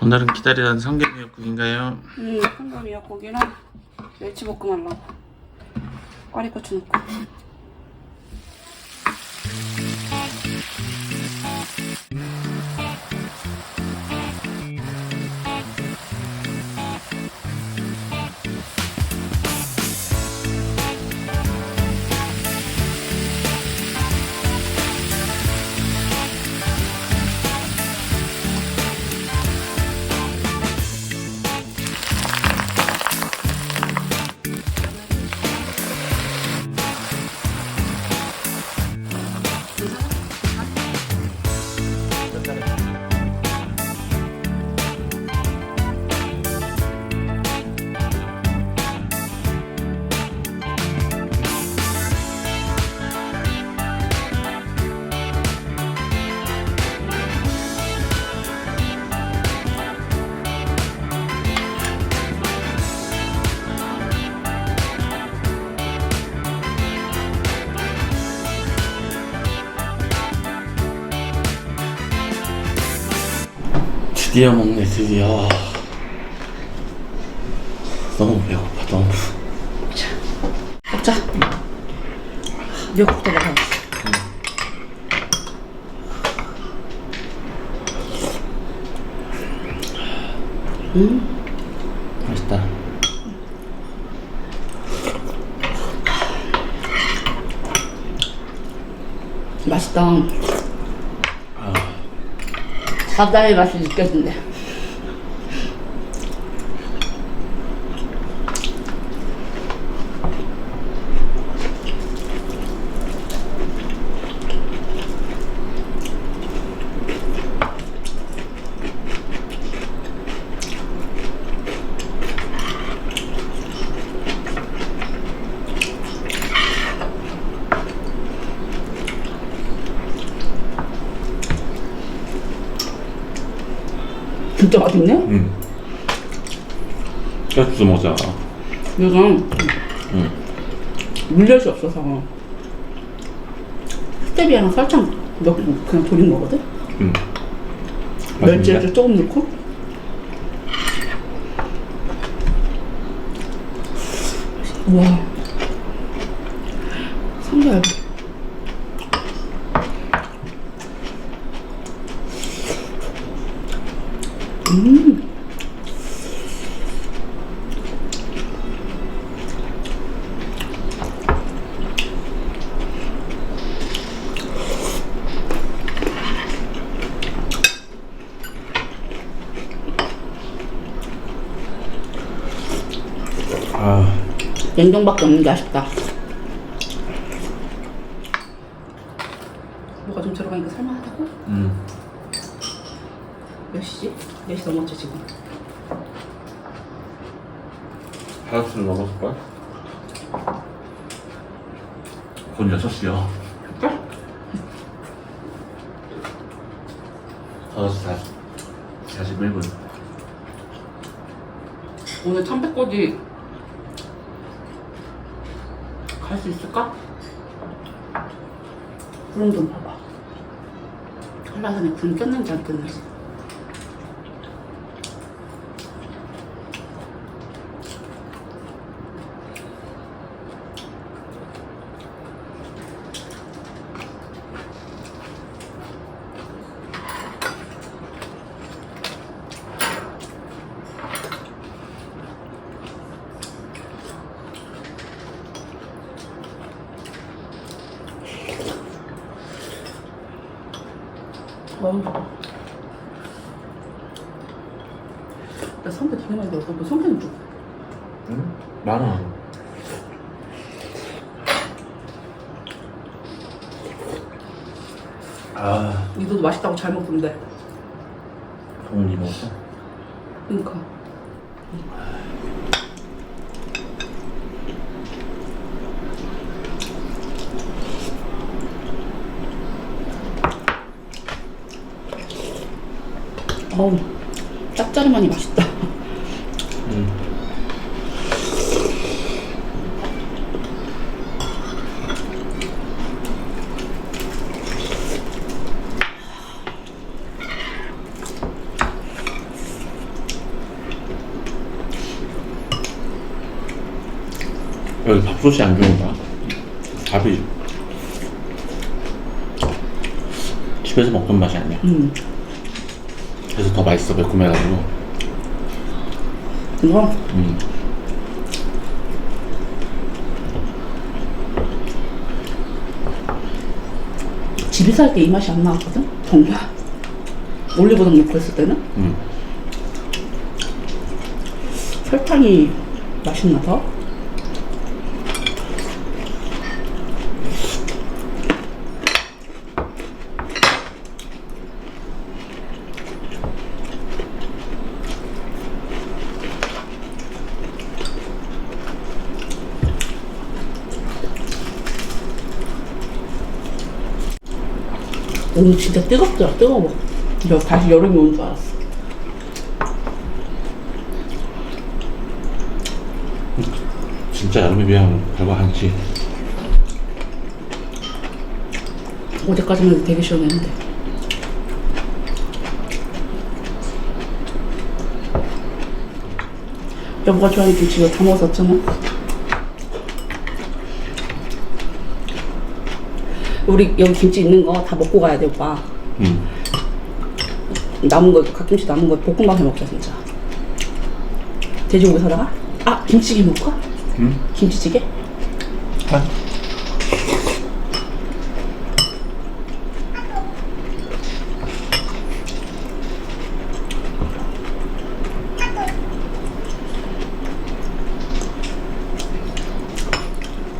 오늘은 기다리던 성게미역국인가요? 음, 한가 미역국이랑 멸치볶음 하려고. 꽈리고추 넣고. 드디어 먹네 드디어 너무 배고파 너무 먹자. 미역국도 먹어. 맛있다 맛있다. 바다의 맛이 느껴진대. 진짜 맛있네? 응 깨스 먹자 내가 응 물엿이 없어서 스테비아랑 설탕 넣고 그냥 돌린 거거든? 응 멸치를? 조금 넣고 와 음 아 냉정밖에 없는 게 아쉽다 뭐가 좀 들어가니까 살만하다고? 응. 몇 시지? 4시 넘었지 지금 하우스를 먹었을걸? 곧 6시요 진짜? 5시 41분 오늘 300고지 갈 수 있을까? 구름 좀 봐봐 한라산에 구름 꼈는지 안 꼈는지 어우 나 성게 되게 많이 들었어 너 성게는 좀 응? 많아 아. 이도도 맛있다고 잘 먹던데. 동훈이 먹었어? 그니까 어우 짭짜름하니 맛있다 음. 여기 밥솥이 안 좋은가? 밥이 음. 집에서 먹던 맛이 아니야. 음. 그래서 더 맛있어 매콤해가지고. 이거 음. 집에서 할 때 이 맛이 안 나왔거든? 정말. 올리고당 넣고 했을 때는 음. 설탕이 맛있나 봐. 오늘 진짜 뜨겁더라, 뜨거워. 여, 다시 여름이 온 줄 알았어. 진짜 여름에 비하면 별거 아니지. 어제까지만 해도 되게 시원했는데. 여보가 좋아하는 김치 이거 다 먹었었잖아. 우리 여기 김치 있는 거 다 먹고 가야 돼, 오빠. 음. 남은 거, 갓김치 남은 거 볶음밥 해 먹자, 진짜. 돼지고기 사다가? 아, 김치찌개 먹을까? 음. 김치찌개? 아.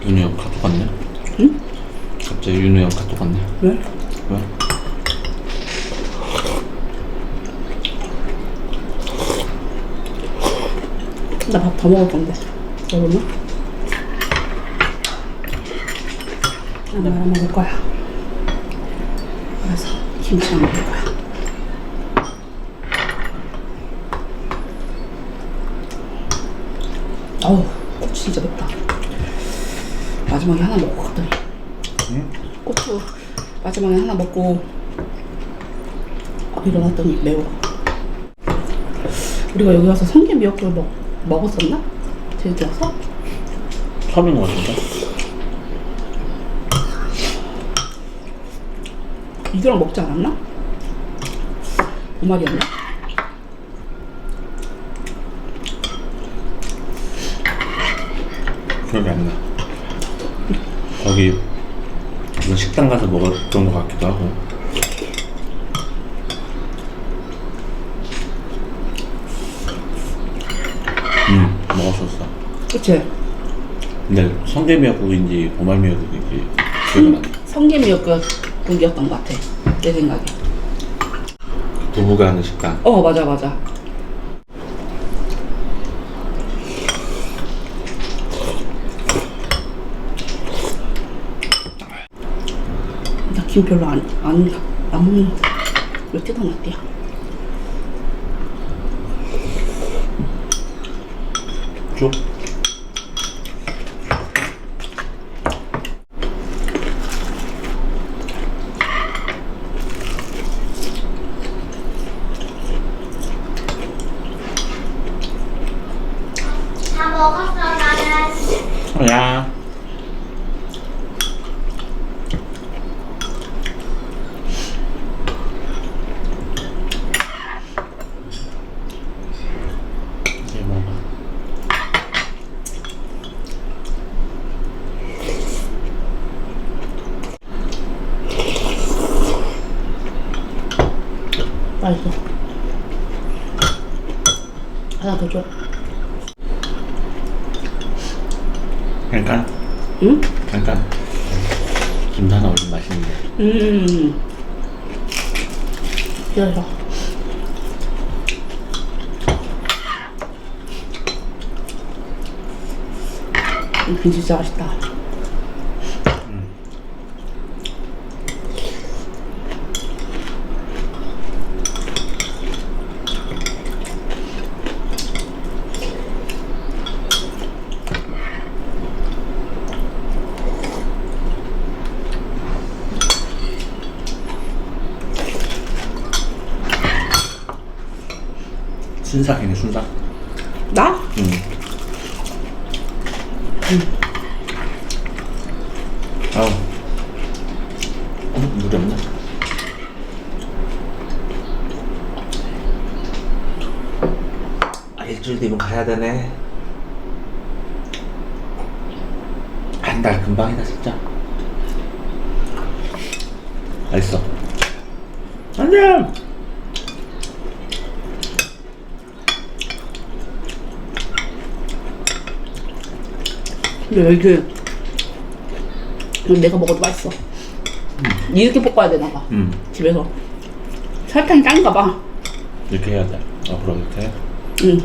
갑자기 윤우 형 카톡 왔네. 왜? 왜? 나밥더 먹을 건데. 여러분? 난 말아 먹을 거야. 그래서 김치 안 먹을 거야. 어우, 고추 진짜 맵다. 마지막에 하나 먹고 갔더니. 응? 고추 마지막에 하나 먹고 아, 일어났더니 매워. 우리가 여기 와서 성게 미역국을 먹, 먹었었나? 제주도 와서? 처음인 것 같은데? 이거랑 먹지 않았나? 그 말이었나? 기억이 안 나. 거기 무슨 식당 가서 먹었던 것 같기도 하고. 음, 먹었었어. 그치? 근데 성게미역국인지 보말미역국인지 기억이 안 나. 성게 미역국이었던 것 같아. 내 생각에. 부부가 하는 식당. 어, 맞아, 맞아. 나김 별로 안, 안, 안 먹는 몇 개다 놨대야. 쭉. 다 먹었어 나는 야. 이제 먹어. 맛있어. 하나 더 줘. 그러니까, 응? 그러니까 김도 하나 올리면 맛있는데. 음. 기다려. 이 진짜 맛있다. 순삭이네 순삭. 나? 응. 아우. 음, 물이 없네. 아, 일주일 뒤면 가야 되네. 한 달 금방이다, 진짜. 맛있어. 안녕! 근데 이게 내가 먹어도 맛있어. 이렇게 볶아야 되나 봐. 음, 집에서 설탕이 짠가 봐. 이렇게 해야 돼. 앞으로 이렇게. 응.